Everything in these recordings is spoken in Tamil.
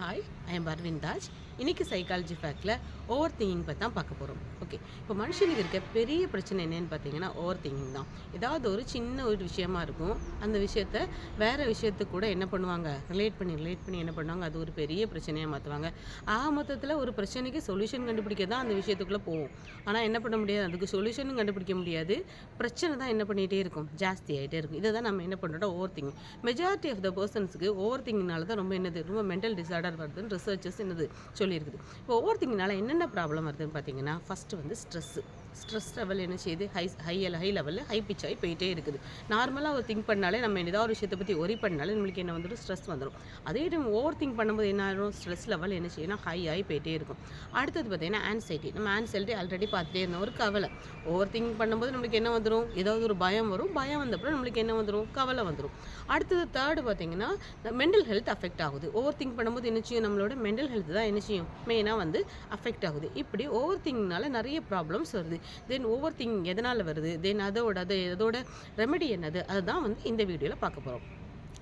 Hi I am Parveen Taj இன்னைக்கு சைக்காலஜி ஃபேக்டில் ஓவர் திங்கிங் பற்றி தான் பார்க்க போகிறோம் ஓகே இப்போ மனுஷனுக்கு இருக்க பெரிய பிரச்சனை என்னன்னு பார்த்தீங்கன்னா ஓவர் திங்கிங் தான். ஏதாவது ஒரு சின்ன ஒரு விஷயமா இருக்கும். அந்த விஷயத்த வேறு விஷயத்துக்கு கூட என்ன பண்ணுவாங்க? ரிலேட் பண்ணி ரிலேட் பண்ணி என்ன பண்ணுவாங்க? அது ஒரு பெரிய பிரச்சனையாக மாற்றுவாங்க ஆக மொத்தத்தில் ஒரு பிரச்சனைக்கு சொல்யூஷன் கண்டுபிடிக்க தான் அந்த விஷயத்துக்குள்ளே போவோம். ஆனால் என்ன பண்ண முடியாது? அதுக்கு சொல்யூஷனும் கண்டுபிடிக்க முடியாது. பிரச்சனை தான் என்ன பண்ணிகிட்டே இருக்கும்? ஜாஸ்தி ஆகிட்டே இருக்கும். இதை தான் நம்ம என்ன பண்ணுறோம் over thinking majority of the பர்சன்ஸுக்கு over திங்கிங்னால தான் ரொம்ப என்னது? ரொம்ப மென்டல் டிசார்டர் வருதுன்னு ரிசர்ச்சஸ் என்னது சொல்லியிருக்குது. இப்போ ஓவர் திங்கிங்னால என்னென்ன ப்ராப்ளம் வருதுன்னு பார்த்தீங்கன்னா ஃபஸ்ட்டு வந்து ஸ்ட்ரெஸ்ஸு ஸ்ட்ரெஸ் லெவல் என்ன செய்யுது ஹை ஹை ஹை லெவலில் ஹை பிச் ஆகி போயிட்டே இருக்குது. நார்மலாக ஒரு திங்க் பண்ணாலே நம்ம ஏதாவது ஒரு விஷயத்தை பற்றி ஒரி பண்ணாலே நம்மளுக்கு என்ன வந்துடும் ஸ்ட்ரெஸ் வந்துடும் அதே டைம் ஓவர் திங்க் பண்ணும்போது என்ன ஆகும் ஸ்ட்ரெஸ் லெவல் என்ன செய்யணும் ஹை ஆகி போயிட்டே இருக்கும். அடுத்தது பார்த்தீங்கன்னா ஆன்சைட்டி நம்ம ஆன்சைட்டி ஆல்ரெடி பார்த்துட்டே இருந்தோம். ஒரு கவலை. ஓவர் திங்க் பண்ணும்போது நம்மளுக்கு என்ன வந்துடும் ஏதாவது ஒரு பயம் வரும். பயம் வந்தப்பறம் நம்மளுக்கு என்ன வந்துடும் கவலை வந்துடும் அடுத்தது தேர்டு பார்த்தீங்கன்னா மென்டல் ஹெல்த் அஃபெக்ட் ஆகுது. ஓவர் திங்க் பண்ணும்போது என்ன செய்யும்? நம்மளோட மென்டல் ஹெல்த் தான் என்ன செய்யும்? மெயினாக வந்து அஃபெக்ட் ஆகுது. இப்படி ஓவர் திங்க்னால நிறைய ப்ராப்ளம்ஸ் வருது. தென் ஓவர் திங் எதனால் வருது? தென் அதோட அது அதோட ரெமெடி என்னது? அதுதான் வந்து இந்த வீடியோவில் பார்க்க போகிறோம்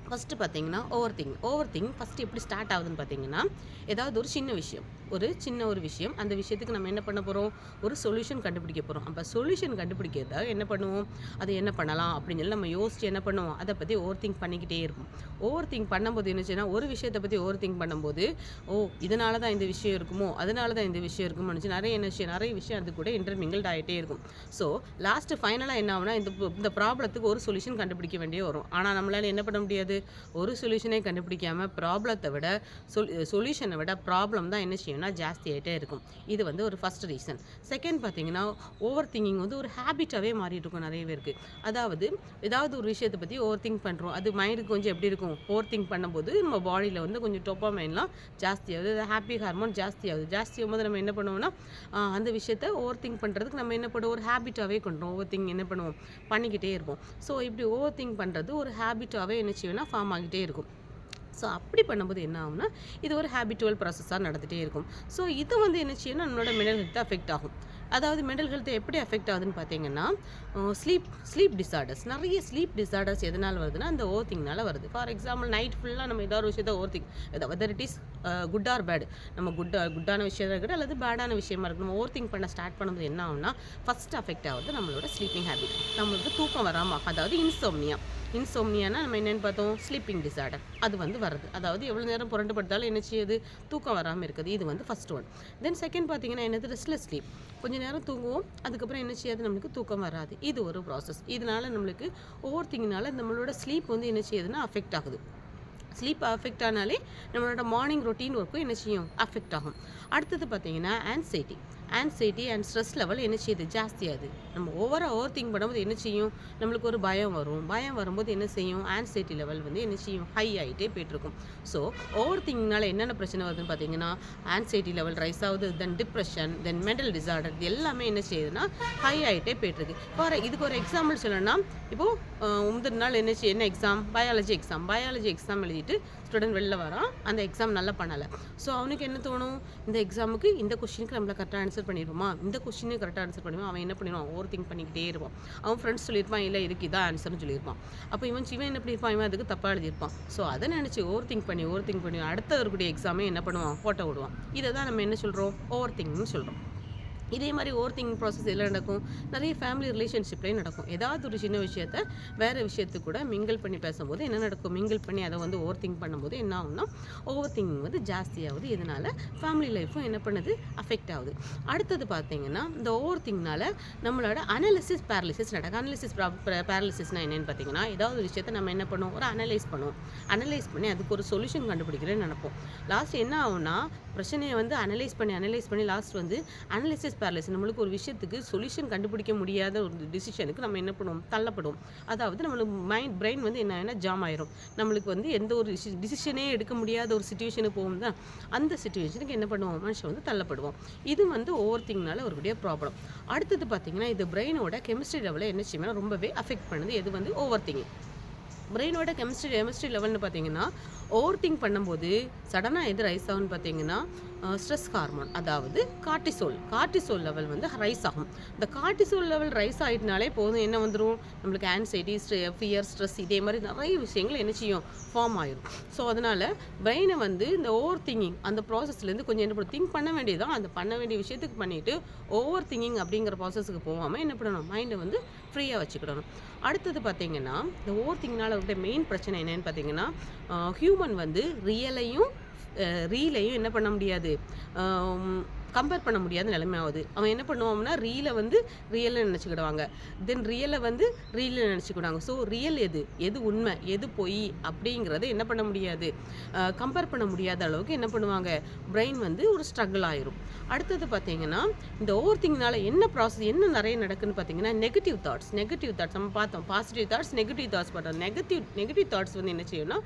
ஃபஸ்ட்டு பார்த்தீங்கன்னா over think over think first எப்படி ஸ்டார்ட் ஆகுதுன்னு பார்த்தீங்கன்னா ஏதாவது ஒரு சின்ன விஷயம். ஒரு சின்ன ஒரு விஷயம். அந்த விஷயத்துக்கு நம்ம என்ன பண்ண போகிறோம் ஒரு சொல்யூஷன் கண்டுபிடிக்க போகிறோம் அப்போ சொல்யூஷன் கண்டுபிடிக்கிறதா என்ன பண்ணுவோம்? அது என்ன பண்ணலாம்? அப்படின்னு சொல்லி நம்ம யோசிச்சு என்ன பண்ணுவோம்? அதை பற்றி ஓவர் திங்க் பண்ணிக்கிட்டே இருக்கும் ஓவர் திங்க் பண்ணும்போது என்னச்சுன்னா ஒரு விஷயத்தை பற்றி ஓவர் திங்க் பண்ணும்போது ஓ இதனால தான் இந்த விஷயம் இருக்குமோ? அதனால தான் இந்த விஷயம் இருக்குமோ நிறைய என்ன விஷயம் நிறைய விஷயம் அது கூட இன்டர்மிங்கிள்ட் ஆகிட்டே இருக்கும். ஸோ லாஸ்ட்டு ஃபைனலாக என்ன ஆகுனா இந்த இந்த ப்ராப்ளத்துக்கு ஒரு சொல்யூஷன் கண்டுபிடிக்க வேண்டிய வரும். ஆனால் நம்மளால் என்ன பண்ண முடியாது? ஒரு சொல்யூஷனே கண்டுபிடிக்காம ப்ராப்ளத்தை விட சொல் சொல்யூஷனை விட ப்ராப்ளம் தான் என்ன செய்யும்னா ஜாஸ்தி ஆகிட்டே இருக்கும். இது வந்து ஒரு ஃபஸ்ட் ரீசன் செகண்ட் பார்த்தீங்கன்னா ஓவர் திங்கிங் வந்து ஒரு ஹேபிட்டாகவே மாறிட்டு இருக்கும் நிறைய பேருக்கு. அதாவது ஏதாவது ஒரு விஷயத்தை பற்றி ஓவர் திங்க் பண்ணுறோம் அது மைண்டுக்கு கொஞ்சம் எப்படி இருக்கும்? ஓவர் திங்க் பண்ணும்போது நம்ம பாடியில் வந்து கொஞ்சம் டொப்பாமைன்லாம் ஜாஸ்தியாகுது அது ஹாப்பி ஹார்மோன் ஜாஸ்தியாகுது ஜாஸ்தியாகும் போது நம்ம என்ன பண்ணுவோம்னா அந்த விஷயத்தை ஓவர் திங்க் பண்ணுறதுக்கு நம்ம என்ன பண்ணுவோம்? ஒரு ஹேபிட்டாகவே கொண்டுறோம். ஓவர் திங்க் என்ன பண்ணுவோம்? பண்ணிக்கிட்டே இருப்போம். ஸோ இப்படி ஓவர் திங்க் பண்ணுறது ஒரு ஹேபிட்டாகவே என்ன செய்வோம்னா ஃபார்ம் ஆகிட்டே இருக்கும். ஸோ அப்படி பண்ணும்போது என்ன ஆகும்னா இது ஒரு ஹேபிட்டுவல் ப்ராசஸாக நடந்துகிட்டே இருக்கும். ஸோ இது வந்து என்ன செய்யணும் நம்மளோட மென்டல் ஹெல்த் அஃபெக்ட் ஆகும். அதாவது மென்டல் ஹெல்த் எப்படி அஃபெக்ட் ஆகுதுன்னு பார்த்தீங்கன்னா ஸ்லீப் ஸ்லீப் டிசார்டர்ஸ் நிறைய ஸ்லீப் டிசார்டர்ஸ் எதனால் வருதுன்னா அந்த ஓவர் வருது. ஃபார் எக்ஸாம்பிள் நைட் ஃபுல்லாக நம்ம ஏதாவது ஒரு விஷயத்தை over whether it is good or bad நம்ம குட் குட்டான விஷயம் இருக்கட்டும் அல்லது பேடான விஷயமா இருக்கணும் நம்ம ஓவர் பண்ண ஸ்டார்ட் பண்ணும்போது என்ன ஆகும்னா ஃபஸ்ட் அஃபெக்ட் ஆகுது நம்மளோட ஸ்லீப்பிங் ஹேபிட் நம்மளுக்கு தூக்கம் வராமல் அதாவது இன்சோம்னியா இன்சோம்னியானா நம்ம என்னென்னு பார்த்தோம் ஸ்லீப்பிங் டிசார்டர் அது வந்து வருது. அதாவது எவ்வளோ நேரம் புரண்டு படுத்தாலும் என்ன செய்யுது? தூக்கம் வராமல் இருக்குது. இது வந்து ஃபஸ்ட் ஒன் தென் செகண்ட் பார்த்தீங்கன்னா என்னது? ரெஸ்ட்லெஸ் ஸ்லீப் கொஞ்சம் நேரம் தூங்குவோம் அதுக்கப்புறம் என்ன செய்யாது? நம்மளுக்கு தூக்கம் வராது. இது ஒரு ப்ராசஸ் இதனால் நம்மளுக்கு ஓவர் திங்கினால நம்மளோட ஸ்லீப் வந்து என்ன செய்யுதுன்னா அஃபெக்ட் ஆகுது. ஸ்லீப் அஃபெக்ட் ஆனாலே நம்மளோட மார்னிங் ரொட்டீன் ஒர்க்கும் என்ன செய்யும்? அஃபெக்ட் ஆகும். அடுத்தது பார்த்தீங்கன்னா anxiety anxiety and stress level என்ன செய்யுது? ஜாஸ்தியாகுது. நம்ம ஓவராக ஓவர் திங்க் பண்ணும்போது என்ன செய்யும்? நம்மளுக்கு ஒரு பயம் வரும். பயம் வரும்போது என்ன செய்யும்? ஆன்சைட்டி லெவல் வந்து என்ன செய்யும்? ஹை ஆகிட்டே போயிட்டுருக்கும். ஸோ ஓவர் திங்கினால என்னென்ன பிரச்சனை வருதுன்னு பார்த்தீங்கன்னா ஆன்சைட்டி லெவல் ரைஸ் ஆகுது then depression then mental disorder இது எல்லாமே என்ன செய்யுதுன்னா ஹை ஆகிட்டே போயிட்டுருக்கு. ஃபார் இதுக்கு ஒரு எக்ஸாம்பிள் சொல்லணும்னா இப்போது முந்தின நாள் என்ன செய்ய என்ன exam biology exam biology exam எழுதிட்டு ஸ்டூடெண்ட் வெளில வரான். அந்த எக்ஸாம் நல்லா பண்ணலை. ஸோ அவனுக்கு என்ன தோணும்? இந்த எக்ஸாமுக்கு இந்த கொஸ்டினுக்கு நம்மள கரெக்டாக ஆன்சர் பண்ணிடுவோமா? இந்த கொஸ்டினே கரெக்டாக ஆன்சர் பண்ணுவான் அவன் என்ன பண்ணிடுவான்? ஓவர் திங்க் பண்ணிக்கிட்டே இருப்பான். அவன் ஃப்ரெண்ட்ஸ் சொல்லியிருப்பான் இல்லை இதுக்கு இதான் ஆன்சர்னு சொல்லியிருப்பான். அப்போ இவன் இவன் என்ன பண்ணியிருப்பான்? இவன் அதுக்கு தப்பாக எழுதியிருப்பான். ஸோ அதை நினச்சி ஓவர் திங்க் பண்ணி ஓவர் திங்க் பண்ணி அடுத்த இருக்கக்கூடிய எக்ஸாமே என்ன பண்ணுவான்? ஃபோட்டோ விடுவான். இதை தான் நம்ம என்ன சொல்கிறோம் ஓவர் திங்க்னு சொல்கிறோம் இதே மாதிரி ஓவர் திங்கிங் ப்ராசஸ் எல்லாம் நடக்கும்? நிறைய ஃபேமிலி ரிலேஷன்ஷிப்லேயும் நடக்கும். ஏதாவது ஒரு சின்ன விஷயத்த வேறு விஷயத்துக்கு கூட மிங்கிள் பண்ணி பேசும்போது என்ன நடக்கும்? மிங்கிள் பண்ணி அதை வந்து ஓவர் திங்க் பண்ணும்போது என்ன ஆகும்னா ஓவர் திங்கிங் வந்து ஜாஸ்தியாகுது. இதனால் ஃபேமிலி லைஃப்பும் என்ன பண்ணுது? அஃபெக்ட் ஆகுது. அடுத்தது பார்த்தீங்கன்னா இந்த ஓவர் திங்னால நம்மளோட அனாலிசிஸ் பேரலிசிஸ் நடக்கும். அனாலிசிஸ் பேரலிசிஸ்னால் என்னென்னு பார்த்தீங்கன்னா ஏதாவது ஒரு விஷயத்த நம்ம என்ன பண்ணுவோம்? ஒரு அனலைஸ் பண்ணுவோம். அனலைஸ் பண்ணி அதுக்கு ஒரு சொல்யூஷன் கண்டுபிடிக்கிறேன்னு நினைப்போம். லாஸ்ட் என்ன ஆகும்னா பிரச்சனையை வந்து அனலைஸ் பண்ணி அனலைஸ் பண்ணி லாஸ்ட் வந்து அனலிசிஸ் பேரலைஸ் நம்மளுக்கு ஒரு விஷயத்துக்கு சொல்யூஷன் கண்டுபிடிக்க முடியாத ஒரு டிசிஷனுக்கு நம்ம என்ன பண்ணுவோம்? தள்ளப்படும் அதாவது நம்மளுக்கு மைண்ட் பிரெயின் வந்து என்ன ஆகும்னா ஜாம் ஆயிரும். நம்மளுக்கு வந்து எந்த ஒரு டிசிஷனே எடுக்க முடியாத ஒரு சுச்சுவேஷனுக்கு போகும் தான் அந்த சுச்சுவேஷனுக்கு என்ன பண்ணுவோம்? மனுஷன் வந்து தள்ளப்படுவோம். இது வந்து ஓவர் திங்னால ஒரு பெரிய ப்ராப்ளம் அடுத்தது பார்த்தீங்கன்னா இது பிரெயினோட கெமிஸ்ட்ரி லெவலில் என்ன செய்யணும் ரொம்பவே அஃபெக்ட் பண்ணுது. இது வந்து ஓவர் திங்கிங் பிரெயினோட கெமிஸ்ட்ரி கெமிஸ்ட்ரி லெவல்னு பார்த்தீங்கன்னா ஓவர் திங்க் பண்ணும்போது சடனாக எது ரைஸ் ஆகும்னு பார்த்தீங்கன்னா ஸ்ட்ரெஸ் ஹார்மோன். அதாவது கார்டிசோல். கார்டிசோல் லெவல் வந்து ரைஸ் ஆகும். இந்த கார்டிசோல் லெவல் ரைஸ் ஆகிட்டனாலே போதும் என்ன வந்துடும் நம்மளுக்கு ஆன்சைட்டி ஃபியர் ஸ்ட்ரெஸ் இதே மாதிரி நிறைய விஷயங்கள் என்ன செய்யும்? ஃபார்ம் ஆகிடும் ஸோ அதனால் பிரெயினை வந்து இந்த ஓவர் திங்கிங் அந்த ப்ராசஸ்லேருந்து கொஞ்சம் என்ன பண்ணும் திங்க் பண்ண வேண்டியதான் அந்த பண்ண வேண்டிய விஷயத்துக்கு பண்ணிவிட்டு ஓவர் திங்கிங் அப்படிங்கிற ப்ராசஸுக்கு போகாமல் என்ன பண்ணணும்? மைண்டை வந்து ஃப்ரீயாக வச்சுக்கிடணும். அடுத்தது பார்த்தீங்கன்னா இந்த ஓவர் திங்கினால் இருக்கிற மெயின் பிரச்சனை என்னென்னு பார்த்தீங்கன்னா ஹியூ ஹியூமன் வந்து ரியலையும் ரீலையும் என்ன பண்ண முடியாது? கம்பேர் பண்ண முடியாத நிலைமை ஆகுது அவன் என்ன பண்ணுவான்னா ரீலை வந்து ரியல்னு நினச்சிக்கிடுவாங்க. தென் ரியலை வந்து ரீலில் நினச்சிக்கிடுவாங்க. ஸோ ரியல் எது? எது உண்மை? எது பொய்? அப்படிங்கிறத என்ன பண்ண முடியாது? கம்பேர் பண்ண முடியாத அளவுக்கு என்ன பண்ணுவாங்க? பிரெயின் வந்து ஒரு ஸ்ட்ரகிள் ஆயிரும். அடுத்தது பார்த்தீங்கன்னா இந்த ஓவர் திங்னால என்ன ப்ராசஸ் என்ன நிறைய நடக்குன்னு பார்த்தீங்கன்னா நெகட்டிவ் தாட்ஸ் நெகட்டிவ் தாட்ஸ் நம்ம பார்த்தோம். பாசிட்டிவ் தாட்ஸ் நெகட்டிவ் தாட்ஸ் பார்த்தோம். நெகட்டிவ் நெகட்டிவ் தாட்ஸ் வந்து என்ன செய்யணும்னா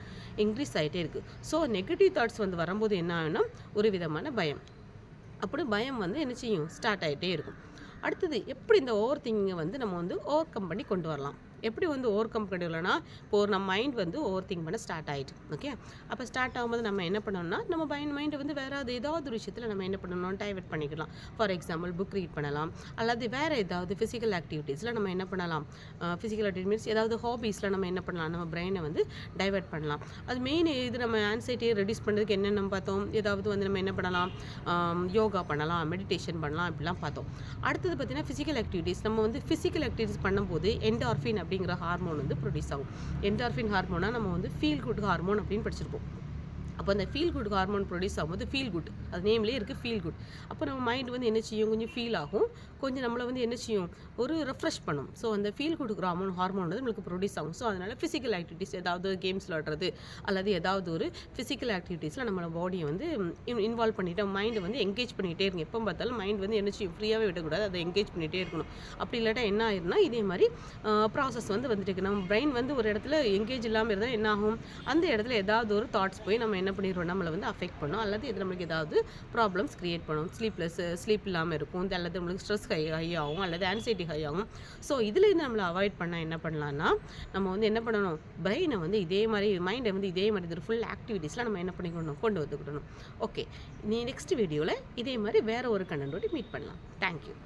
இன்க்ரீஸ் ஆகிட்டே இருக்குது ஸோ நெகட்டிவ் தாட்ஸ் வந்து வரும்போது என்ன ஆகும்னா ஒரு விதமான பயம். அப்படி பயம் வந்து என்ன செய்யும்? ஸ்டார்ட் ஆகிட்டே இருக்கும். அடுத்தது எப்படி இந்த ஓவர் திங்கிங்கை வந்து நம்ம வந்து ஓவர் கம் பண்ணி கொண்டு வரலாம்? எப்படி வந்து ஓவர் கம் பண்ணிடலன்னா ஒரு நம்ம மைண்ட் வந்து ஓவர் திங்க் பண்ண ஸ்டார்ட் ஆகிட்டு ஓகே அப்போ ஸ்டார்ட் ஆகும்போது நம்ம என்ன பண்ணணும்னா நம்ம மைண்ட் மைண்டை வந்து வேறு ஏதாவது ஒரு விஷயத்தில் நம்ம என்ன பண்ணணும் டைவெர்ட் பண்ணிக்கலாம். ஃபார் எக்ஸாம்பிள் புக் ரீட் பண்ணலாம். அல்லது வேறு ஏதாவது ஃபிசிக்கல் ஆக்டிவிட்டீஸில் நம்ம என்ன பண்ணலாம்? ஃபிசிக்கல் ஆக்டிவிட்டி மீன்ஸ் ஏதாவது ஹாபீஸில் நம்ம என்ன பண்ணலாம்? நம்ம பிரெயினை வந்து டைவெர்ட் பண்ணலாம். அது மெயின் இது நம்ம ஆன்சைட்டியை ரெடியூஸ் பண்ணுறதுக்கு என்னென்ன பார்த்தோம்? ஏதாவது வந்து நம்ம என்ன பண்ணலாம்? யோகா பண்ணலாம் மெடிடேஷன் பண்ணலாம் அப்படிலாம் பார்த்தோம். அடுத்தது பார்த்திங்கன்னா ஃபிசிக்கல் ஆக்டிவிட்டீஸ் நம்ம வந்து ஃபிசிக்கல் ஆக்டிவிட்டீஸ் பண்ணும்போது என்டார்ஃபின் அப்படிங்கிற ஹார்மோன் வந்து ப்ரொடியூஸ் ஆகும். என்டார்ஃபின் ஹார்மோனாக நம்ம வந்து ஃபீல் குட் ஹார்மோன் அப்படின்னு படிச்சிருப்போம். அப்போ அந்த ஃபீல் குட் ஹார்மோன் ப்ரொடியூஸ் ஆகும்போது ஃபீல் குட் அது நேம்லேயே இருக்குது ஃபீல் குட் அப்போ நம்ம மைண்ட் வந்து என்ன செய்யும்? கொஞ்சம் ஃபீல் ஆகும். கொஞ்சம் நம்மளை வந்து என்ன செய்யும்? ஒரு ரெஃப்ரெஷ் பண்ணும். ஸோ அந்த ஃபீல் குட் ஹார்மோன் ஹார்மோன் வந்து நம்மளுக்கு ப்ரொடியூஸ் ஆகும். ஸோ அதனால் ஃபிசிக்கல் ஆக்டிவிட்டீஸ் ஏதாவது கேம்ஸ் விளாடுறது அல்லது ஏதாவது ஒரு ஃபிசிக்கல் ஆக்டிவிட்டீஸில் நம்மளோட பாடியை வந்து இன்வால்வ் பண்ணிவிட்டு மைண்டை வந்து என்கேஜ் பண்ணிகிட்டே இருக்கும். எப்போ பார்த்தாலும் மைண்ட் வந்து என்ன செய்யும்? ஃப்ரீயாகவே விடக்கூடாது. அதை என்கேஜ் பண்ணிகிட்டே இருக்கணும். அப்படி இல்லாட்டா என்ன ஆயிரும்னா இதே மாதிரி ப்ராசஸ் வந்து வந்துட்டு இருக்கு. நம்ம பிரெயின் வந்து ஒரு இடத்துல என்கேஜ் இல்லாமல் இருந்தால் என்ன ஆகும்? அந்த இடத்துல ஏதாவது ஒரு தாட்ஸ் போய் நம்ம என்ன பண்ணிடுவோம் நம்மளை வந்து அஃபெக்ட் பண்ணும். அல்லது இது நம்மளுக்கு ஏதாவது ப்ராப்ளம்ஸ் க்ரியேட் பண்ணும். ஸ்லீப்லெஸ் ஸ்லீப் இல்லாமல் இருக்கும். அல்லது நம்மளுக்கு ஸ்ட்ரெஸ் ஹை ஹை ஆகும். அல்லது ஆன்சைட்டி ஹை ஆகும். ஸோ இதுலேருந்து நம்மளை அவாய்ட் பண்ணால் என்ன பண்ணலாம்னா நம்ம வந்து என்ன பண்ணணும்? பிரெயினை வந்து இதே மாதிரி மைண்டை வந்து இதே மாதிரி இது ஃபுல் ஆக்டிவிட்டீஸில் நம்ம என்ன பண்ணிக்கணும்? கொண்டு வந்துக்கிடணும். ஓகே நீ நெக்ஸ்ட் வீடியோவில் இதே மாதிரி வேறு ஒரு கண்டென்ட்டோட மீட் பண்ணலாம். தேங்க்யூ